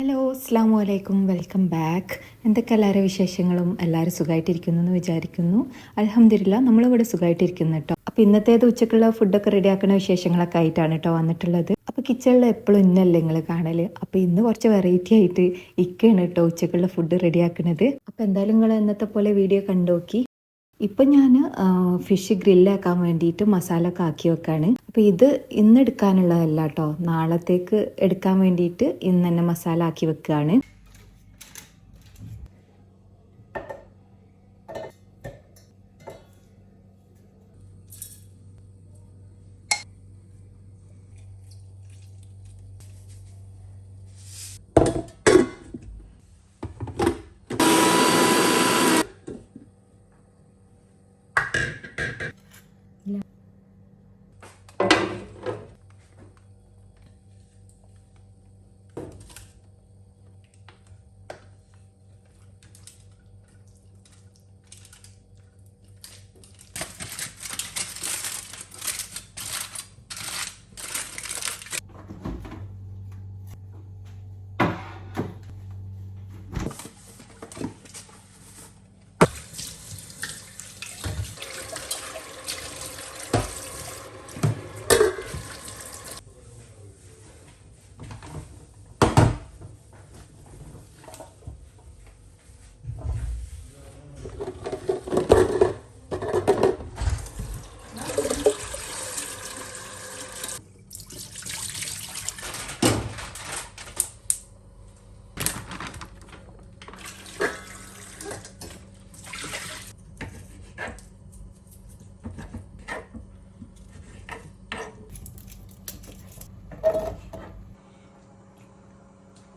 Hello അസ്സാം വലൈക്കും welcome back. എന്തൊക്കെ എല്ലാവരും വിശേഷങ്ങളും? എല്ലാവരും സുഖമായിട്ടിരിക്കുന്നു എന്ന് വിചാരിക്കുന്നു. അലഹമില്ല നമ്മളിവിടെ സുഖമായിട്ടിരിക്കുന്നു കേട്ടോ അപ്പം ഇന്നത്തേത് ഉച്ചക്കുള്ള ഫുഡൊക്കെ റെഡിയാക്കുന്ന വിശേഷങ്ങളൊക്കെ ആയിട്ടാണ് കേട്ടോ വന്നിട്ടുള്ളത്. അപ്പോൾ കിച്ചണിൽ എപ്പോഴും ഇന്നല്ലേ നിങ്ങൾ കാണൽ അപ്പോൾ ഇന്ന് കുറച്ച് വെറൈറ്റി ആയിട്ട് ഇക്കയാണ് കേട്ടോ ഉച്ചക്കുള്ള ഫുഡ് റെഡിയാക്കുന്നത് അപ്പോൾ എന്തായാലും നിങ്ങൾ ഇന്നത്തെ പോലെ വീഡിയോ കണ്ടോക്കി. ഇപ്പം ഞാൻ ഫിഷ് ഗ്രില്ലാക്കാൻ വേണ്ടിയിട്ട് മസാല ഒക്കെ ആക്കി വെക്കാണ്. അപ്പോൾ ഇത് ഇന്ന് എടുക്കാനുള്ളതല്ല കേട്ടോ നാളത്തേക്ക് എടുക്കാൻ വേണ്ടിയിട്ട് ഇന്ന് തന്നെ മസാല ആക്കി വെക്കുകയാണ്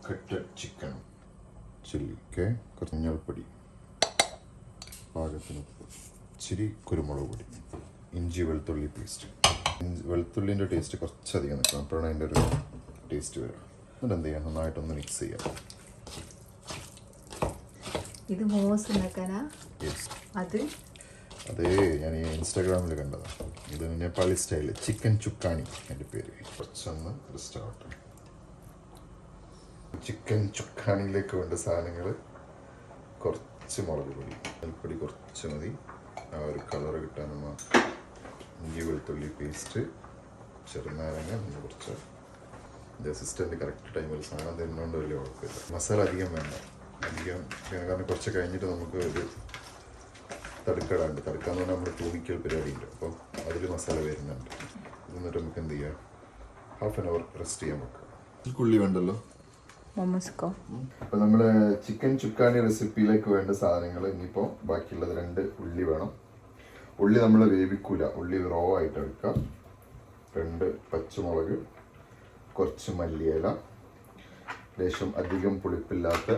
കട്ട് ചിക്കൻ ചില്ലിക്ക് കുറച്ച് മഞ്ഞൾപ്പൊടി പാകത്തിന് ഇച്ചിരി കുരുമുളക് പൊടി. ഇഞ്ചി വെളുത്തുള്ളി പേസ്റ്റ് ഇഞ്ചി വെളുത്തുള്ളിന്റെ ടേസ്റ്റ് കുറച്ചധികം നിൽക്കണം. അപ്പോഴാണ് അതിന്റെ ഒരു ടേസ്റ്റ് വരിക. എന്നിട്ട് എന്ത് ചെയ്യാം നന്നായിട്ടൊന്ന് മിക്സ് ചെയ്യാം. ഇത് മോസ് ഉണ്ടാക്കാനാ അത്? അതേ ഞാൻ ഈ ഇൻസ്റ്റാഗ്രാമിൽ കണ്ടതാണ് ഇത് നേപ്പാളി സ്റ്റൈൽ ചിക്കൻ ചുക്കാണി എന്റെ പേര്. കുറച്ചൊന്ന് ജസ്റ്റ് ആവട്ടെ ചിക്കൻ ചുക്കാണിയിലേക്ക് വേണ്ട സാധനങ്ങൾ കുറച്ച് മുളക് പൊടി. മൽപ്പൊടി കുറച്ച് മതി. ആ ഒരു കളർ കിട്ടാൻ നമ്മൾ ഇഞ്ചി വെളുത്തുള്ളി പേസ്റ്റ് ചെറുനാരങ്ങ നമ്മൾ കുറച്ച് എന്റെ അസിസ്റ്റന്റ് കറക്റ്റ് ടൈമിൽ സാധനം തരുന്നതുകൊണ്ട് വലിയ കുഴപ്പമില്ല. മസാല അധികം വേണ്ട. അധികം കാരണം കുറച്ച് കഴിഞ്ഞിട്ട് നമുക്ക് ഒരു തടുക്കടാണ്ട്. തടുക്കാന്ന് പറഞ്ഞാൽ നമ്മൾ തൂമിക്കൽ പരിപാടിയുണ്ട്. അപ്പോൾ അതിൽ മസാല വരുന്നുണ്ട്. എന്നിട്ട് നമുക്ക് എന്ത് ചെയ്യാം? ഹാഫ് ആൻ അവർ റെസ്റ്റ് ചെയ്യാൻ വെക്കാം. ഉള്ളി വേണ്ടല്ലോ? മൊമസ്കോ. അപ്പൊ നമ്മൾ ചിക്കൻ ചുക്കാനി റെസിപ്പിയിലേക്ക് വേണ്ട സാധനങ്ങൾ ഇനിയിപ്പോൾ ബാക്കിയുള്ളത് രണ്ട് ഉള്ളി വേണം. ഉള്ളി നമ്മൾ വേവിക്കൂല. ഉള്ളി റോ ആയിട്ട് എടുക്കാം. രണ്ട് പച്ചമുളക് കുറച്ച് മല്ലിയില ലേശം അധികം പുളിപ്പില്ലാത്ത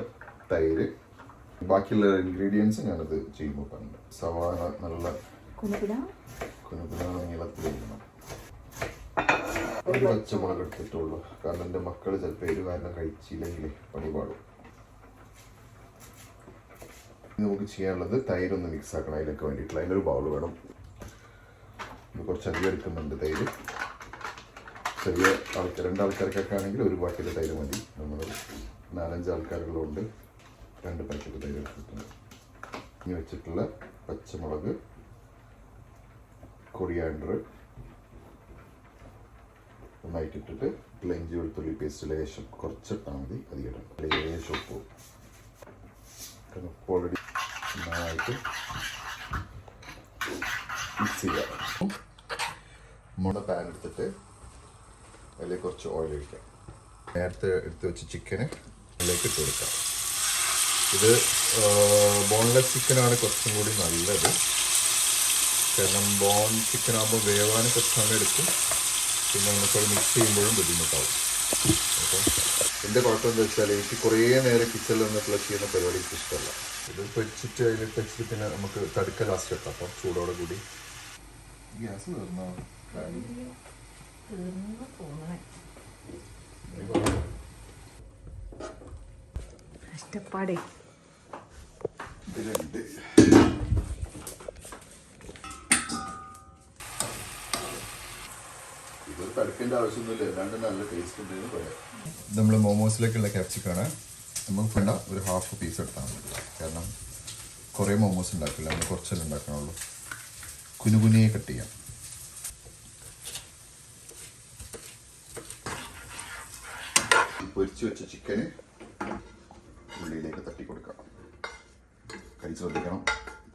തൈര്. ബാക്കിയുള്ള ഇൻഗ്രീഡിയൻസ് ഞാനത് ചെയ്യുമ്പോൾ പറഞ്ഞു. സവാള നല്ല കുനുകുന നീളത്തിൽ ഇരിക്കണം ഒരു പച്ചമുളക് എടുത്തിട്ടുള്ളൂ. കാരണം എന്റെ മക്കൾ ചിലപ്പോൾ എരിവ് കാരണം കഴിച്ചില്ലെങ്കിൽ പണി പാടും നമുക്ക് ചെയ്യാനുള്ളത് തൈരൊന്ന് മിക്സ് ആക്കണം. അതിനൊക്കെ വേണ്ടിയിട്ടുള്ള അതിനൊരു ബൗൾ വേണം. ഇത് കുറച്ച് അധികം എടുക്കുന്നുണ്ട് തൈര്. ചെറിയ ആൾക്കാർ രണ്ടാൾക്കാർക്കൊക്കെ ആണെങ്കിൽ ഒരു പാക്കറ്റ് തൈര് മതി. നമ്മൾ നാലഞ്ച് ആൾക്കാരുകളുണ്ട്. രണ്ട് പാക്കറ്റ് തൈര് എടുത്തിട്ടുണ്ട്. ഇനി വെച്ചിട്ടുള്ള പച്ചമുളക് കൊറിയാണ്ടർ നന്നായിട്ട് ഇട്ടിട്ട് പ്ലെഞ്ചി വെളുത്തുള്ളി പേസ്റ്റ് ലേശം കുറച്ചിട്ടാൽ മതി. അധികം ഇടണം. ലേശം ഉപ്പ്. ഉപ്പ് ഓൾറെഡി നന്നായിട്ട് മിക്സ് ചെയ്യാം. മുള പാൻ എടുത്തിട്ട് അതിൽ കുറച്ച് ഓയിൽ ഒഴിക്കാം. നേരത്തെ എടുത്ത് വെച്ച് ചിക്കന് അതിലേക്ക് ഇട്ട് കൊടുക്കാം. ഇത് ബോൺലെസ് ചിക്കനാണ് കുറച്ചും കൂടി നല്ലത്. കാരണം ബോൺ ചിക്കൻ ആകുമ്പോൾ വേവാൻ കുറച്ച് സമയം എടുക്കും. പിന്നെ നമുക്കത് മിക്സ് ചെയ്യുമ്പോഴും ബുദ്ധിമുട്ടാവും. അപ്പം എന്റെ കുഴപ്പം എന്താ വെച്ചാൽ എനിക്ക് കുറേ നേരം കിച്ചണിൽ നിന്നിട്ടുള്ള ചെയ്യുന്ന പരിപാടി എനിക്ക് ഇഷ്ടമല്ല. ഇത് വെച്ചിട്ട് അതിൽ വെച്ചിട്ട് പിന്നെ നമുക്ക് തടുക്ക ലാസ്റ്റ് വെക്കാം. അപ്പം ചൂടോടെ കൂടി. ഗ്യാസ് തീർന്നോ? കഷ്ടപ്പാടേ. ഇതിലുണ്ട് തടുക്കേണ്ട ആവശ്യമൊന്നുമില്ല. ഏതാണ്ട് നല്ല ടേസ്റ്റ് ഉണ്ടെന്ന് പറയാം. നമ്മൾ മോമോസിലേക്കുള്ള ക്യാപ്സിക്കാണ് നമുക്ക് വേണ്ട ഒരു ഹാഫ് പീസ് എടുത്താൽ മതി. കാരണം കുറേ മോമോസ് ഉണ്ടാക്കില്ല. നമ്മൾ കുറച്ചല്ലേ ഉണ്ടാക്കണുള്ളൂ. കുനുകുനിയെ കട്ട് ചെയ്യാം. പൊരിച്ചു വെച്ച ചിക്കന് ഉള്ളിയിലേക്ക് തട്ടി കൊടുക്കാം കൈ ശ്രദ്ധിക്കണം.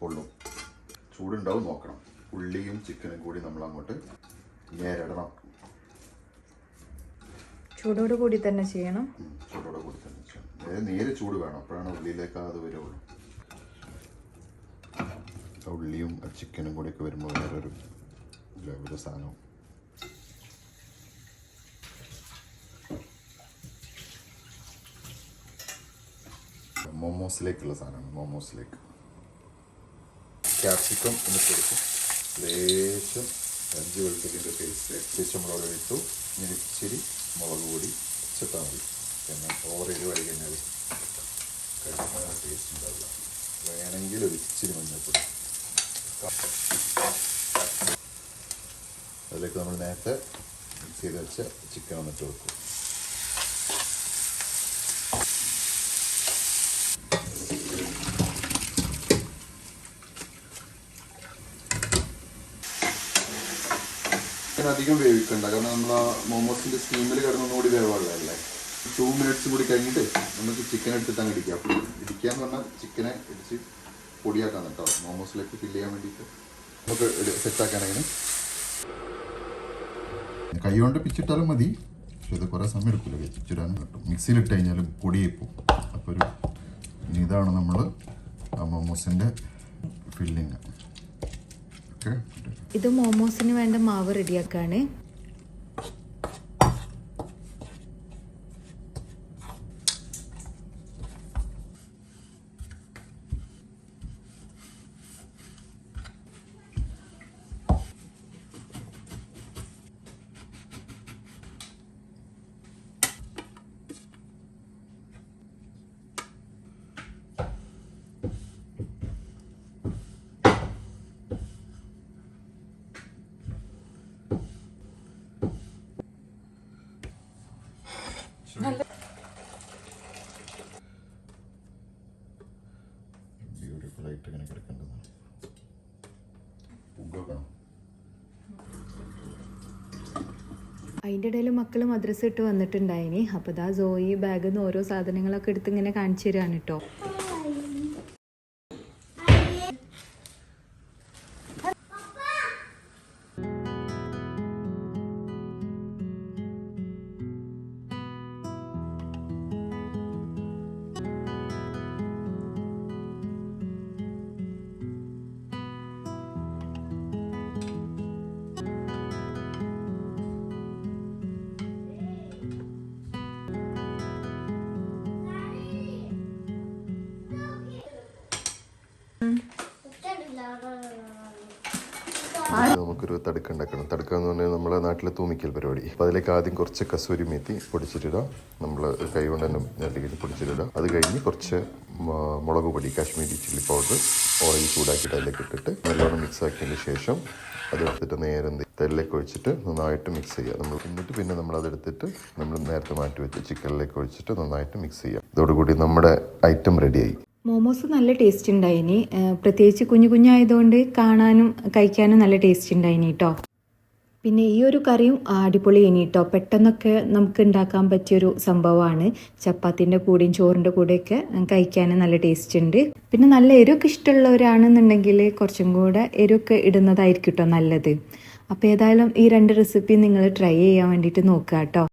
പൊള്ളും. ചൂടുണ്ടാവും നോക്കണം. ഉള്ളിയും ചിക്കനും കൂടി നമ്മൾ അങ്ങോട്ട് നേരിടണം. ചൂടോട് കൂടി തന്നെ ചെയ്യണം. ചൂടോട് കൂടി തന്നെ ചെയ്യണം. നേരെ ചൂട് വേണം. അപ്പോഴാണ് ഉള്ളിയിലേക്ക് അത് വരുള്ളൂ. ഉള്ളിയും ചിക്കനും കൂടിയൊക്കെ വരുമ്പോൾ വേറൊരു ലെവൽ സാധനവും. മോമോസിലേക്കുള്ള സാധനമാണ് മോമോസിലേക്ക്. ക്യാപ്സിക്കം ഒന്ന് കൊടുക്കും. ലേശം അഞ്ച് വെളുത്തുള്ളിന്റെ പേസ്റ്റ് ഓരോ ഇട്ടു. ഇനി ഇച്ചിരി മുളക് പൊടി വെച്ചിട്ടാൽ മതി. പിന്നെ ഓവർ എരിവായി കഴിഞ്ഞാൽ കഴിക്കുന്ന ടേസ്റ്റ് ഉണ്ടാവില്ല. വേണമെങ്കിൽ ഒരു ഇച്ചിരി മഞ്ഞൾപ്പൊടി അതിലേക്ക് നമ്മൾ നേരത്തെ മിക്സ് ചെയ്ത് വെച്ച ചിക്കൻ വന്നിട്ട് വെക്കും. അധികം വേവിക്കണ്ട. കാരണം നമ്മൾ ആ മോമോസിന്റെ സ്റ്റീമിൽ കിടന്നൊന്നുകൂടി വേവാനുള്ളതല്ലേ ടു മിനിറ്റ്സ് കൂടി കഴിഞ്ഞിട്ട് നമുക്ക് ചിക്കൻ എടുത്തിട്ട് അങ്ങ് ഇടിക്കാം. ഇടിക്കാന്ന് പറഞ്ഞാൽ ചിക്കനെ ഇടിച്ച് പൊടിയാക്കാൻ കേട്ടോ. മോമോസിലേക്ക് ഫില്ല് ചെയ്യാൻ വേണ്ടിയിട്ട്. നമുക്ക് സെറ്റാക്കാനെങ്ങനെ കൈ കൊണ്ട് പിച്ചിട്ടാലും മതി. പക്ഷെ ഇത് കുറേ സമയം എടുക്കില്ല പിച്ചിടാനും കിട്ടും. മിക്സിയിലിട്ട് കഴിഞ്ഞാലും പൊടിയായി പോകും. അപ്പോൾ ഒരു ഇതാണ് നമ്മൾ ആ മോമോസിന്റെ ഫില്ലിങ് ഇത് മോമോസിന് വേണ്ട മാവ് റെഡിയാക്കാണ് ബ്യൂട്ടിഫുൾ ആയിട്ട് ഇങ്ങനെ കിടക്കേണ്ടതാണ് ഉഗ്ഗോക്കണം അതിന്റെ ഇടയിൽ മക്കൾ മദ്രസ ഇട്ട് വന്നിട്ടുണ്ടായിനി. അപ്പോൾ ഇതാ സോയി ബാഗിൽ നിന്ന് ഓരോ സാധനങ്ങളൊക്കെ എടുത്ത് ഇങ്ങനെ കാണിച്ചു തരാണ് കേട്ടോ നമുക്കൊരു തടുക്ക ഉണ്ടാക്കണം. തടുക്ക എന്ന് പറഞ്ഞാൽ നമ്മളെ നാട്ടിലെ തൂമിക്കൽ പരിപാടി. അപ്പോൾ അതിലേക്ക് ആദ്യം കുറച്ച് കസൂരി മേത്തി പൊടിച്ചിട്ടിടുക. നമ്മൾ കൈ കൊണ്ട് തന്നെ പൊടിച്ചിട്ടിടുക. അത് കഴിഞ്ഞ് കുറച്ച് മുളക് പൊടി കാശ്മീരി ചില്ലി പൗഡർ ഓയിൽ ചൂടാക്കിയിട്ട് അതിലേക്ക് ഇട്ടിട്ട് നല്ലോണം മിക്സ് ആക്കിയതിന് ശേഷം അതെടുത്തിട്ട് നേരെ? തെല്ലേക്ക് ഒഴിച്ചിട്ട് നന്നായിട്ട് മിക്സ് ചെയ്യുക. നമ്മൾ എന്നിട്ട് പിന്നെ നമ്മൾ അതെടുത്തിട്ട് നമ്മൾ നേരത്തെ മാറ്റി വെച്ച് ചിക്കനിലേക്ക് ഒഴിച്ചിട്ട് നന്നായിട്ട് മിക്സ് ചെയ്യുക. ഇതോടുകൂടി നമ്മുടെ ഐറ്റം റെഡിയായി മോമോസ് നല്ല ടേസ്റ്റ് ഉണ്ടായിനി. പ്രത്യേകിച്ച് കുഞ്ഞു കുഞ്ഞായതുകൊണ്ട് കാണാനും കഴിക്കാനും നല്ല ടേസ്റ്റ് ഉണ്ടായിനി കേട്ടോ പിന്നെ ഈ ഒരു കറിയും അടിപൊളി ഇനി കേട്ടോ പെട്ടെന്നൊക്കെ നമുക്ക് ഉണ്ടാക്കാൻ പറ്റിയൊരു സംഭവമാണ്. ചപ്പാത്തിന്റെ കൂടെയും ചോറിന്റെ കൂടെയൊക്കെ കഴിക്കാൻ നല്ല ടേസ്റ്റ് ഉണ്ട്. പിന്നെ നല്ല എരിവൊക്കെ ഇഷ്ടമുള്ളവരാണെന്നുണ്ടെങ്കിൽ കുറച്ചും കൂടെ എരിവൊക്കെ ഇടുന്നതായിരിക്കും കേട്ടോ നല്ലത്. അപ്പോൾ ഏതായാലും ഈ രണ്ട് റെസിപ്പി നിങ്ങൾ ട്രൈ ചെയ്യാൻ വേണ്ടിയിട്ട് നോക്കുക കേട്ടോ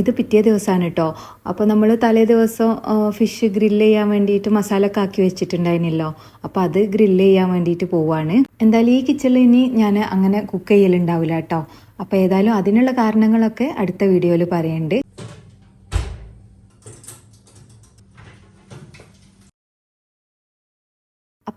ഇത് പിറ്റേ ദിവസമാണ് കേട്ടോ അപ്പോൾ നമ്മൾ തലേ ദിവസം ഫിഷ് ഗ്രില്ല് ചെയ്യാൻ വേണ്ടിയിട്ട് മസാല ഒക്കെ ആക്കി വെച്ചിട്ടുണ്ടായിരുന്നല്ലോ. അപ്പോൾ അത് ഗ്രില്ല് ചെയ്യാൻ വേണ്ടിയിട്ട് പോവാണ്. എന്തായാലും ഈ കിച്ചണിൽ ഇനി ഞാൻ അങ്ങനെ കുക്ക് ചെയ്യലുണ്ടാവില്ല കേട്ടോ അപ്പോൾ ഏതായാലും അതിനുള്ള കാരണങ്ങളൊക്കെ അടുത്ത വീഡിയോയിൽ പറയുന്നുണ്ട്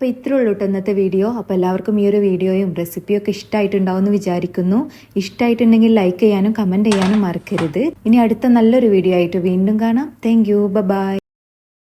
അപ്പോൾ ഇത്രേ ഉള്ളൂ കേട്ടോ ഇന്നത്തെ വീഡിയോ. അപ്പോൾ എല്ലാവർക്കും ഈ ഒരു വീഡിയോയും റെസിപ്പിയൊക്കെ ഇഷ്ടമായിട്ടുണ്ടാവും എന്ന് വിചാരിക്കുന്നു. ഇഷ്ടമായിട്ടുണ്ടെങ്കിൽ ലൈക്ക് ചെയ്യാനും കമന്റ് ചെയ്യാനും മറക്കരുത്. ഇനി അടുത്ത നല്ലൊരു വീഡിയോ ആയിട്ട് വീണ്ടും കാണാം. Thank you by